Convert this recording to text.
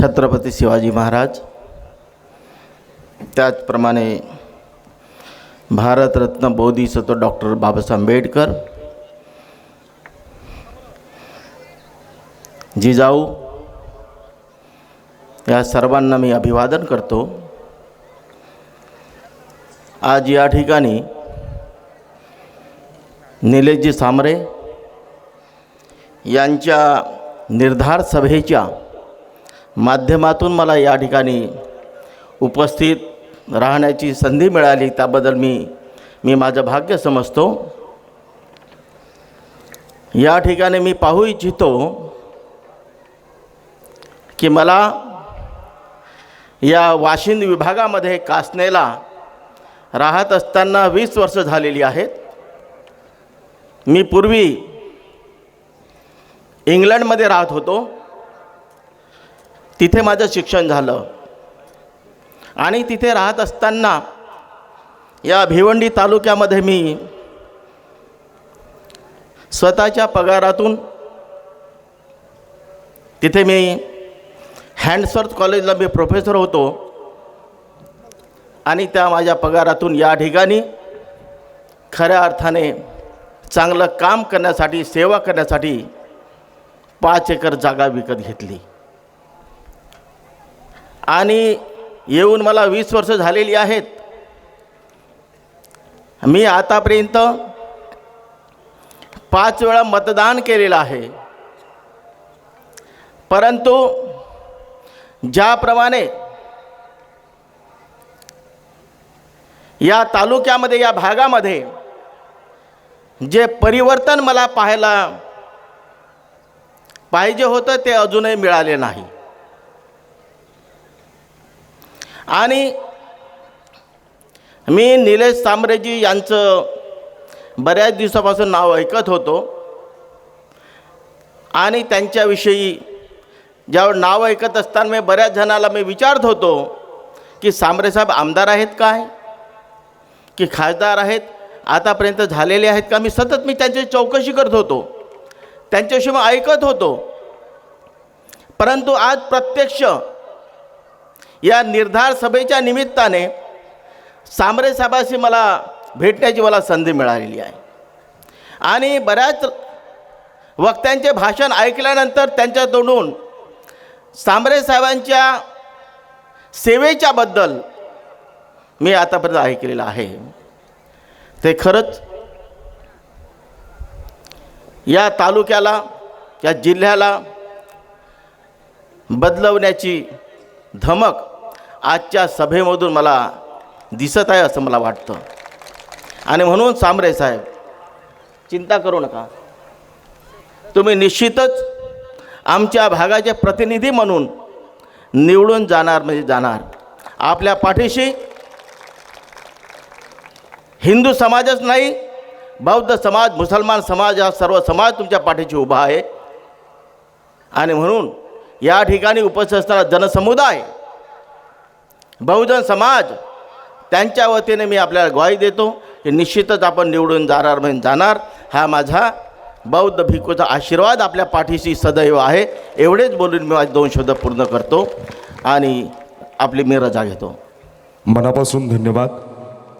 छत्रपती शिवाजी महाराज. त्याचप्रमाणे भारतरत्न बोधिसत्व डॉक्टर बाबासाहेब आंबेडकर जिजाऊ या सर्वांना मी अभिवादन करतो. आज या ठिकाणी निलेशजी सामरे यांच्या निर्धार सभेच्या माध्यमातून मला या ठिकाणी उपस्थित राहण्याची संधी मिळाली. त्याबद्दल मी मी माझं भाग्य समजतो. या ठिकाणी मी पाहू इच्छितो की मला या वाशिंद विभागामध्ये कासनेला राहत असताना वीस वर्ष झालेली आहेत. मी पूर्वी इंग्लंडमध्ये राहत होतो. तिथे माझं शिक्षण झालं. आणि तिथे राहत असताना या भिवंडी तालुक्यामध्ये मी स्वतःच्या पगारातून तिथे मी हँडसर्थ कॉलेजला मी प्रोफेसर होतो. आणि त्या माझ्या पगारातून या ठिकाणी खऱ्या अर्थाने चांगलं काम करण्यासाठी सेवा करण्यासाठी पाच एकर जागा विकत घेतली. आणि येऊन मला वीस वर्ष झालेली आहेत. मी आतापर्यंत पाच वेळा मतदान केलेलं आहे. परंतु ज्याप्रमाणे या तालुक्यामध्ये या भागामध्ये जे परिवर्तन मला पाहायला पाहिजे होतं ते अजूनही मिळाले नाही. आणि मी निलेश सांबरेजी यांचं बऱ्याच दिवसापासून नाव ऐकत होतो. आणि त्यांच्याविषयी ज्यावर नाव ऐकत असताना मी बऱ्याच जणाला मी विचारत होतो की सांबरेसाहेब आमदार आहेत काय? की खासदार आहेत? आतापर्यंत झालेले आहेत का? मी सतत मी त्यांची चौकशी करत होतो. त्यांच्याविषयी मी ऐकत होतो. परंतु आज प्रत्यक्ष या निर्धार सभेच्या निमित्ताने सांबरे साहेबाशी मला भेटण्याची मला संधी मिळालेली आहे. आणि बऱ्याच वक्त्यांचे भाषण ऐकल्यानंतर त्यांच्या तोंडून सांबरे साहेबांच्या सेवेच्याबद्दल मी आतापर्यंत ऐकलेलं आहे. ते खरंच या तालुक्याला या जिल्ह्याला बदलवण्याची धमक आजच्या सभेमधून मला दिसत आहे असं मला वाटतं. आणि म्हणून सांबरे साहेब चिंता करू नका. तुम्ही निश्चितच आमच्या भागाचे प्रतिनिधी म्हणून निवडून जाणार म्हणजे जाणार. आपल्या पाठीशी हिंदू समाजच नाही बौद्ध समाज मुसलमान समाज हा सर्व समाज तुमच्या पाठीशी उभा आहे. आणि म्हणून या ठिकाणी उपस्थित असणारा जनसमुदाय बहुजन समाज त्यांच्या वतीने मी आपल्याला ग्वाही देतो की निश्चितच आपण निवडून जाणार म्हणजे जाणार. हा माझा बौद्ध भिक्खूचा आशीर्वाद आपल्या पाठीशी सदैव आहे. एवढेच बोलून मी माझे दोन शब्द पूर्ण करतो आणि आपली मी रजा घेतो. मनापासून धन्यवाद.